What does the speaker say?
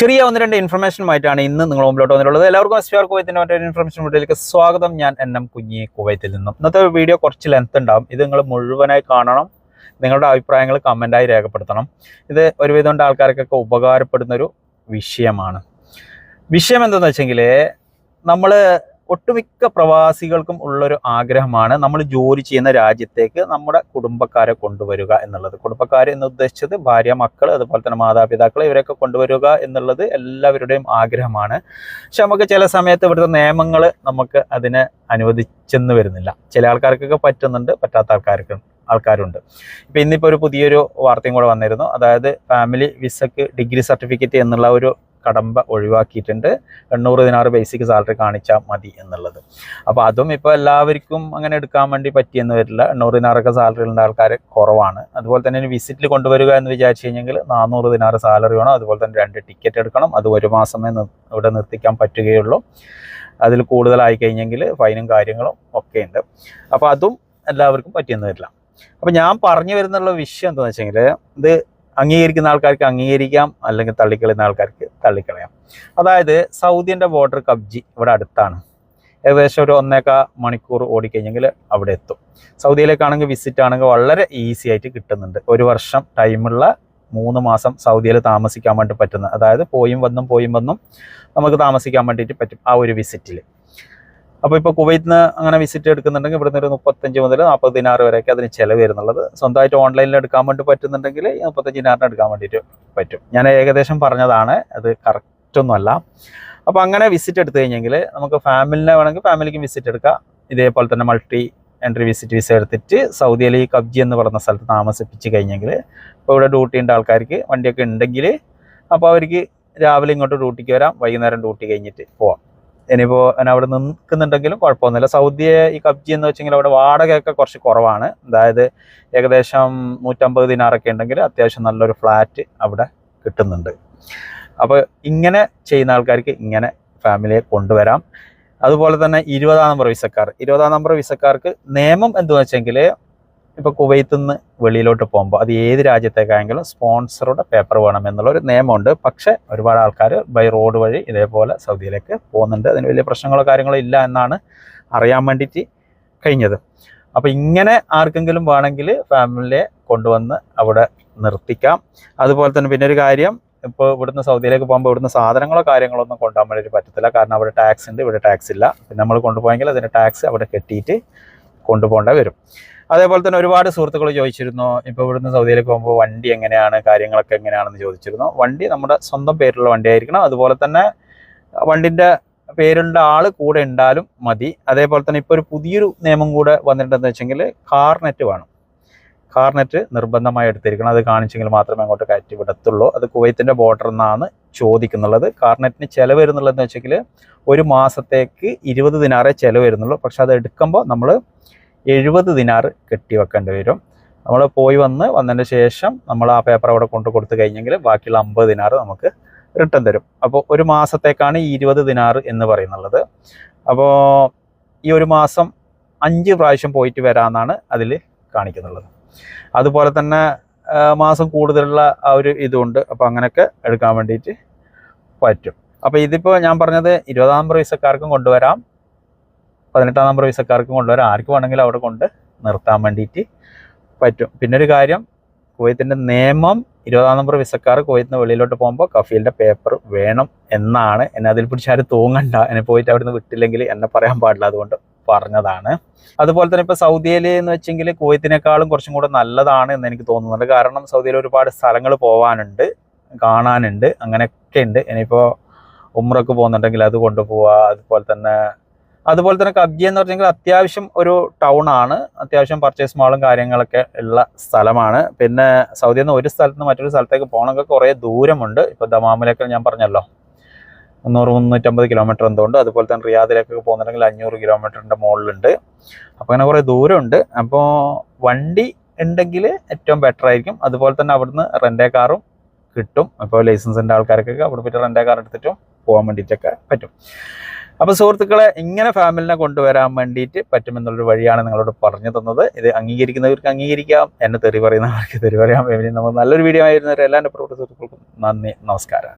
ചെറിയ ഒന്ന് രണ്ട് ഇൻഫർമേഷനുമായിട്ടാണ് ഇന്ന് നിങ്ങൾ മുമ്പിലോട്ട് വന്നിട്ടുള്ളത്. എല്ലാവർക്കും എസ് പി ആർ കുവൈത്തിന്റെ മറ്റൊരു ഇൻഫർമേഷൻ വീഡിയോയിലേക്ക് സ്വാഗതം. ഞാൻ എൻ എം കുഞ്ഞി കുവൈത്തിൽ നിന്നും. ഇന്നത്തെ വീഡിയോ കുറച്ച് ലെങ്ത് ഉണ്ടാവും. ഇത് നിങ്ങൾ മുഴുവനായി കാണണം. നിങ്ങളുടെ അഭിപ്രായങ്ങൾ കമന്റായി രേഖപ്പെടുത്തണം. ഇത് ഒരുവിധം ആൾക്കാർക്കൊക്കെ ഉപകാരപ്പെടുന്ന ഒരു വിഷയമാണ്. വിഷയം എന്താണെന്ന് വെച്ചെങ്കിൽ നമ്മൾ ഒട്ടുമിക്ക പ്രവാസികൾക്കും ഉള്ളൊരു ആഗ്രഹമാണ് നമ്മൾ ജോലി ചെയ്യുന്ന രാജ്യത്തേക്ക് നമ്മുടെ കുടുംബക്കാരെ കൊണ്ടുവരിക എന്നുള്ളത്. കുടുംബക്കാർ എന്ന് ഉദ്ദേശിച്ചത് ഭാര്യ മക്കൾ അതുപോലെ തന്നെ മാതാപിതാക്കൾ ഇവരൊക്കെ കൊണ്ടുവരിക എന്നുള്ളത് എല്ലാവരുടെയും ആഗ്രഹമാണ്. പക്ഷെ നമുക്ക് ചില സമയത്ത് ഇവിടുത്തെ നിയമങ്ങൾ നമുക്ക് അതിനെ അനുവദിച്ചെന്ന് വരുന്നില്ല. ചില ആൾക്കാർക്കൊക്കെ പറ്റുന്നുണ്ട് പറ്റാത്ത ആൾക്കാർക്ക് ആൾക്കാരുണ്ട്. ഇപ്പം ഇന്നിപ്പോൾ ഒരു പുതിയൊരു വാർത്തയും കൂടെ വന്നിരുന്നു. അതായത് ഫാമിലി വിസക്ക് ഡിഗ്രി സർട്ടിഫിക്കറ്റ് എന്നുള്ള ഒരു കടമ്പ ഒഴിവാക്കിയിട്ടുണ്ട്. എണ്ണൂറ് ദിനാറ് ബേസിക് സാലറി കാണിച്ചാൽ മതി എന്നുള്ളത്. അപ്പോൾ അതും ഇപ്പോൾ എല്ലാവർക്കും അങ്ങനെ എടുക്കാൻ വേണ്ടി പറ്റിയെന്ന് വരില്ല. എണ്ണൂറ് ദിനാറൊക്കെ സാലറി ഉള്ള ആൾക്കാർ കുറവാണ്. അതുപോലെ തന്നെ വിസിറ്റിൽ കൊണ്ടുവരിക എന്ന് വിചാരിച്ചു കഴിഞ്ഞെങ്കിൽ നാനൂറ് ദിനാറ് സാലറി വേണം. അതുപോലെ തന്നെ രണ്ട് ടിക്കറ്റ് എടുക്കണം. അത് ഒരു മാസമേ ഇവിടെ നിർത്തിക്കാൻ പറ്റുകയുള്ളൂ. അതിൽ കൂടുതലായി കഴിഞ്ഞെങ്കിൽ ഫൈനും കാര്യങ്ങളും ഒക്കെ ഉണ്ട്. അപ്പോൾ അതും എല്ലാവർക്കും പറ്റിയെന്ന് വരില്ല. അപ്പം ഞാൻ പറഞ്ഞു വരുന്നുള്ള വിഷയം എന്താണെന്ന് വെച്ചെങ്കിൽ ഇത് അംഗീകരിക്കുന്ന ആൾക്കാർക്ക് അംഗീകരിക്കാം അല്ലെങ്കിൽ തള്ളിക്കളയുന്ന ആൾക്കാർക്ക് തള്ളിക്കളയാം. അതായത് സൗദിന്റെ ബോർഡർ കബ്ജി ഇവിടെ അടുത്താണ്. ഏകദേശം ഒരു ഒന്നേക്കാ മണിക്കൂർ ഓടിക്കഴിഞ്ഞെങ്കിൽ അവിടെ എത്തും. സൗദിയിലേക്കാണെങ്കിൽ വിസിറ്റ് ആണെങ്കിൽ വളരെ ഈസി ആയിട്ട് കിട്ടുന്നുണ്ട്. ഒരു വർഷം ടൈമുള്ള മൂന്ന് മാസം സൗദിയിൽ താമസിക്കാൻ വേണ്ടി പറ്റുന്ന അതായത് പോയും വന്നും പോയും വന്നും നമുക്ക് താമസിക്കാൻ വേണ്ടിയിട്ട് പറ്റും ആ ഒരു വിസിറ്റിൽ അപ്പോൾ ഇപ്പോൾ കുവൈത്തിൽ നിന്ന് അങ്ങനെ വിസിറ്റ് എടുക്കുന്നുണ്ടെങ്കിൽ ഇവിടുന്ന് ഒരു മുപ്പത്തഞ്ച് മുതൽ നാൽപ്പത് ദിനാറ് വരെയൊക്കെ അതിന് ചിലവ് വരുന്നുള്ളത്. സ്വന്തമായിട്ട് ഓൺലൈനിൽ എടുക്കാൻ വേണ്ടി പറ്റുന്നുണ്ടെങ്കിൽ മുപ്പത്തഞ്ച് ദിനാറിന് എടുക്കാൻ വേണ്ടിയിട്ട് പറ്റും. ഞാൻ ഏകദേശം പറഞ്ഞതാണ്. അത് കറക്റ്റ് ഒന്നുമല്ല. അപ്പോൾ അങ്ങനെ വിസിറ്റ് എടുത്തു കഴിഞ്ഞെങ്കിൽ നമുക്ക് ഫാമിലിനെ വേണമെങ്കിൽ ഫാമിലിക്കും വിസിറ്റ് എടുക്കാം. ഇതേപോലെ തന്നെ മൾട്ടി എൻട്രി വിസിറ്റ് വിസ എടുത്തിട്ട് സൗദിയിൽ ഈ കബ്ജി എന്ന് പറയുന്ന സ്ഥലത്ത് താമസിപ്പിച്ച് കഴിഞ്ഞെങ്കിൽ ഇപ്പോൾ ഇവിടെ ഡ്യൂട്ടി ഉണ്ട് ആൾക്കാർക്ക് വണ്ടിയൊക്കെ ഉണ്ടെങ്കിൽ അപ്പോൾ അവർക്ക് രാവിലെ ഇങ്ങോട്ട് ഡ്യൂട്ടിക്ക് വരാം. വൈകുന്നേരം ഡ്യൂട്ടി കഴിഞ്ഞിട്ട് പോവാം. ഇനിയിപ്പോൾ അവിടെ നിൽക്കുന്നുണ്ടെങ്കിലും കുഴപ്പമൊന്നുമില്ല. സൗദിയെ ഈ കബ്ജി എന്ന് വെച്ചെങ്കിൽ അവിടെ വാടകയൊക്കെ കുറച്ച് കുറവാണ്. അതായത് ഏകദേശം നൂറ്റമ്പത് ദിനാറൊക്കെ ഉണ്ടെങ്കിൽ അത്യാവശ്യം നല്ലൊരു ഫ്ലാറ്റ് അവിടെ കിട്ടുന്നുണ്ട്. അപ്പോൾ ഇങ്ങനെ ചെയ്യുന്ന ആൾക്കാർക്ക് ഇങ്ങനെ ഫാമിലിയെ കൊണ്ടുവരാം. അതുപോലെ തന്നെ ഇരുപതാം നമ്പർ വിസക്കാർ. ഇരുപതാം നമ്പർ വിസക്കാർക്ക് നിയമം എന്തെന്ന് വെച്ചെങ്കിൽ ഇപ്പോൾ കുവൈത്തിൽ നിന്ന് വെളിയിലോട്ട് പോകുമ്പോൾ അത് ഏത് രാജ്യത്തേക്കായെങ്കിലും സ്പോൺസറുടെ പേപ്പർ വേണം എന്നുള്ള ഒരു നിയമമുണ്ട്. പക്ഷേ ഒരുപാട് ആൾക്കാർ ബൈ റോഡ് വഴി ഇതേപോലെ സൗദിയിലേക്ക് പോകുന്നുണ്ട്. അതിന് വലിയ പ്രശ്നങ്ങളോ കാര്യങ്ങളോ ഇല്ല എന്നാണ് അറിയാൻ വേണ്ടിയിട്ട് കഴിഞ്ഞത്. അപ്പോൾ ഇങ്ങനെ ആർക്കെങ്കിലും വേണമെങ്കിൽ ഫാമിലിയെ കൊണ്ടുവന്ന് അവിടെ നിർത്തിക്കാം. അതുപോലെ തന്നെ പിന്നെ ഒരു കാര്യം ഇപ്പോൾ ഇവിടുന്ന് സൗദിയിലേക്ക് പോകുമ്പോൾ ഇവിടുന്ന് സാധനങ്ങളോ കാര്യങ്ങളോ ഒന്നും കൊണ്ടുപോകാൻ വേണ്ടിയിട്ട് പറ്റത്തില്ല. കാരണം അവിടെ ടാക്സ് ഉണ്ട് ഇവിടെ ടാക്സ് ഇല്ല. പിന്നെ നമ്മൾ കൊണ്ടുപോയെങ്കിൽ അതിന്റെ ടാക്സ് അവിടെ കെട്ടിയിട്ട് കൊണ്ടുപോകേണ്ടി വരും. അതേപോലെ തന്നെ ഒരുപാട് സുഹൃത്തുക്കൾ ചോദിച്ചിരുന്നു ഇപ്പോൾ ഇവിടുന്ന് സൗദിയിലേക്ക് പോകുമ്പോൾ വണ്ടി എങ്ങനെയാണ് കാര്യങ്ങളൊക്കെ എങ്ങനെയാണെന്ന് ചോദിച്ചിരുന്നു. വണ്ടി നമ്മുടെ സ്വന്തം പേരിലുള്ള വണ്ടി ആയിരിക്കണം അതുപോലെ തന്നെ വണ്ടിന്റെ പേരുള്ള ആൾ കൂടെ ഉണ്ടാലും മതി. അതേപോലെ തന്നെ ഇപ്പോൾ ഒരു പുതിയൊരു നിയമം കൂടെ വന്നിട്ടുണ്ടെന്ന് വെച്ചെങ്കിൽ കാർനെറ്റ് വേണം. കാർനെറ്റ് നിർബന്ധമായി എടുത്തിരിക്കണം. അത് കാണിച്ചെങ്കിൽ മാത്രമേ അങ്ങോട്ട് കയറ്റി വിടത്തുള്ളൂ. അത് കുവൈത്തിന്റെ ബോർഡറിൽ നിന്നാണ് ചോദിക്കുന്നുള്ളത്. കാർനെറ്റിന് ചിലവ് വരുന്നുള്ളതെന്ന് വെച്ചെങ്കിൽ ഒരു മാസത്തേക്ക് ഇരുപത് ദിനാറേ ചിലവ് വരുന്നുള്ളൂ. പക്ഷെ അത് എടുക്കുമ്പോൾ നമ്മൾ എഴുപത് ദിനാർ കെട്ടി വെക്കേണ്ടി വരും. നമ്മൾ പോയി വന്ന് വന്നതിന് ശേഷം നമ്മൾ ആ പേപ്പർ അവിടെ കൊണ്ട് കൊടുത്തു കഴിഞ്ഞെങ്കിൽ ബാക്കിയുള്ള അമ്പത് ദിനാർ നമുക്ക് റിട്ടേൺ തരും. അപ്പോൾ ഒരു മാസത്തേക്കാണ് ഈ ഇരുപത് ദിനാർ എന്ന് പറയുന്നുള്ളത്. അപ്പോൾ ഈ ഒരു മാസം അഞ്ച് പ്രാവശ്യം പോയിട്ട് വരാമെന്നാണ് അതിൽ കാണിക്കുന്നുള്ളത്. അതുപോലെ തന്നെ മാസം കൂടുതലുള്ള ആ ഒരു ഇതുണ്ട്. അപ്പോൾ അങ്ങനെയൊക്കെ എടുക്കാൻ വേണ്ടിയിട്ട് പറ്റും. അപ്പോൾ ഇതിപ്പോൾ ഞാൻ പറഞ്ഞത് ഇരുപതാം നമ്പർ വിസക്കാർക്കും കൊണ്ടുവരാം. പതിനെട്ടാം നമ്പർ വിസക്കാർക്കും കൊണ്ടുവരാം ആർക്ക് വേണമെങ്കിലും അവിടെ കൊണ്ട് നിർത്താൻ വേണ്ടിയിട്ട് പറ്റും. പിന്നെ ഒരു കാര്യം കുവൈത്തിന്റെ നിയമം ഇരുപതാം നമ്പർ വിസക്കാർ കുവൈത്തിന് വെളിയിലോട്ട് പോകുമ്പോൾ കഫീലിന്റെ പേപ്പർ വേണം എന്നാണ്. എന്നെ അതിൽ പിടിച്ച് ആരും തൂങ്ങണ്ട. എന്നെ പോയിട്ട് അവിടുന്ന് വിട്ടില്ലെങ്കിൽ എന്നെ പറയാൻ പാടില്ല അതുകൊണ്ട് പറഞ്ഞതാണ്. അതുപോലെ തന്നെ ഇപ്പോൾ സൗദിയിൽ എന്ന് വെച്ചെങ്കിൽ കുവൈത്തിനേക്കാളും കുറച്ചും കൂടെ നല്ലതാണ് എന്ന് എനിക്ക് തോന്നുന്നുണ്ട്. കാരണം സൗദിയിൽ ഒരുപാട് സ്ഥലങ്ങൾ പോകാനുണ്ട് കാണാനുണ്ട് അങ്ങനെയൊക്കെ ഉണ്ട്. ഇനിയിപ്പോൾ ഉമ്രക്ക് പോകുന്നുണ്ടെങ്കിൽ അത് കൊണ്ടുപോവുക അതുപോലെ തന്നെ അതുപോലെ തന്നെ കബ്ജി എന്ന് പറഞ്ഞെങ്കിൽ അത്യാവശ്യം ഒരു ടൗൺ ആണ്. അത്യാവശ്യം പർച്ചേസ് മാളും കാര്യങ്ങളൊക്കെ ഉള്ള സ്ഥലമാണ്. പിന്നെ സൗദിയിൽ നിന്ന് ഒരു സ്ഥലത്ത് നിന്ന് മറ്റൊരു സ്ഥലത്തേക്ക് പോകണമെങ്കിൽ കുറേ ദൂരമുണ്ട്. ഇപ്പോൾ ദമാമിലൊക്കെ ഞാൻ പറഞ്ഞല്ലോ. മുന്നൂറ് മുന്നൂറ്റമ്പത് കിലോമീറ്റർ എന്തുകൊണ്ട് അതുപോലെ തന്നെ റിയാദിലേക്കൊക്കെ പോകുന്നുണ്ടെങ്കിൽ അഞ്ഞൂറ് കിലോമീറ്ററിന്റെ മുകളിലുണ്ട്. അപ്പോൾ അങ്ങനെ കുറേ ദൂരമുണ്ട്. അപ്പോൾ വണ്ടി ഉണ്ടെങ്കിൽ ഏറ്റവും ബെറ്റർ ആയിരിക്കും. അതുപോലെ തന്നെ അവിടുന്ന് റെന്റേ കാറും കിട്ടും. ഇപ്പോൾ ലൈസൻസിന്റെ ആൾക്കാർക്കൊക്കെ അവിടെ പോയിട്ട് റെന്റേ കാർ എടുത്തിട്ടും പോകാൻ വേണ്ടിയിട്ടൊക്കെ പറ്റും. അപ്പോൾ സുഹൃത്തുക്കളെ ഇങ്ങനെ ഫാമിലിനെ കൊണ്ടുവരാൻ വേണ്ടിയിട്ട് പറ്റുമെന്നുള്ളൊരു വഴിയാണ് നിങ്ങളോട് പറഞ്ഞു തന്നത്. ഇത് അംഗീകരിക്കുന്നവർക്ക് അംഗീകരിക്കാം. എന്നെ തെറി പറയുന്നവർക്ക് തെറി പറയാം. ഫാമിലി നമ്മൾ നല്ലൊരു വീഡിയോ ആയിരുന്നവരെ എല്ലാ എന്റെ സുഹൃത്തുക്കൾക്കും നന്ദി. നമസ്കാരം.